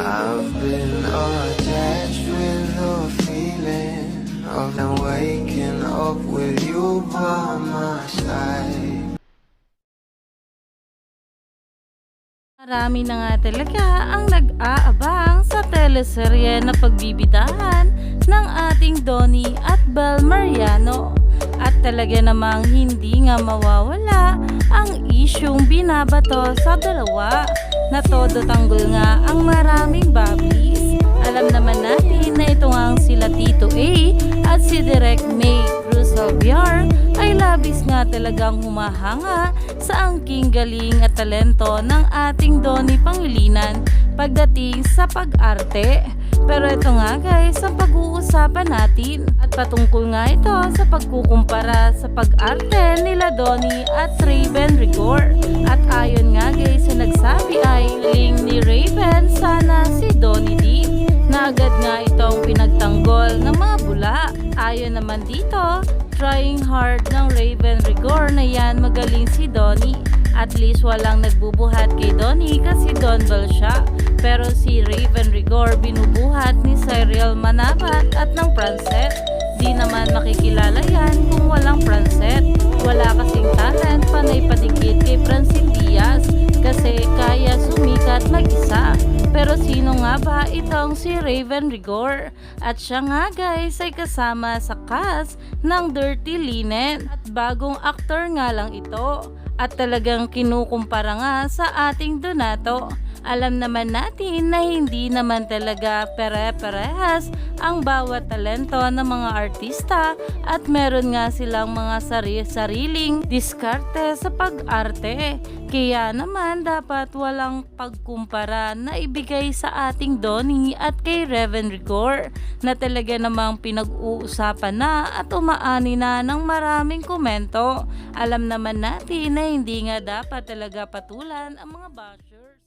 I've been attached with the feeling of now waking up with you by my side. Marami na nga talaga ang nag-aabang sa teleserye na pagbibidahan ng ating Donnie at Bel Mariano. At talaga namang hindi nga mawawala ang isyong binabato sa dalawa na todo tanggol nga ang maraming babis. Alam naman natin na ito nga ang sila Tito A at si Direk May Cruz Alviar ay labis nga talagang humahanga sa angking galing at talento ng ating Donnie Pangilinan pagdating sa pag-arte. Pero ito nga guys, ang pag-uusapan natin at patungkol nga ito sa pagkukumpara sa pag-arte nila Donnie at Raven Rigor. At ayon nga guys sa nagsabi ay ling ni Raven sana si Donnie D na agad nga itong pinagtanggol ng mga bula. Ayon naman dito, trying hard ng Raven Rigor na yan magaling si Donnie. At least walang nagbubuhat kay Donnie kasi Donbell siya. Pero si Raven Rigor binubuhat ni Cyril Manabat at ng Pranset. Di naman makikilala yan kung walang Pranset. Wala mag-isa. Pero sino nga ba itong si Raven Rigor? At siya nga guys ay kasama sa cast ng Dirty Linen at bagong aktor nga lang ito. At talagang kinukumpara nga sa ating Donato. Alam naman natin na hindi naman talaga pere-parehas ang bawat talento ng mga artista at meron nga silang mga sari sariling diskarte sa pag-arte. Kaya naman dapat walang pagkumpara na ibigay sa ating Donnie at kay Reven Rigor na talaga namang pinag-uusapan na at umaani na ng maraming komento. Alam naman natin na hindi nga dapat talaga patulan ang mga bashers.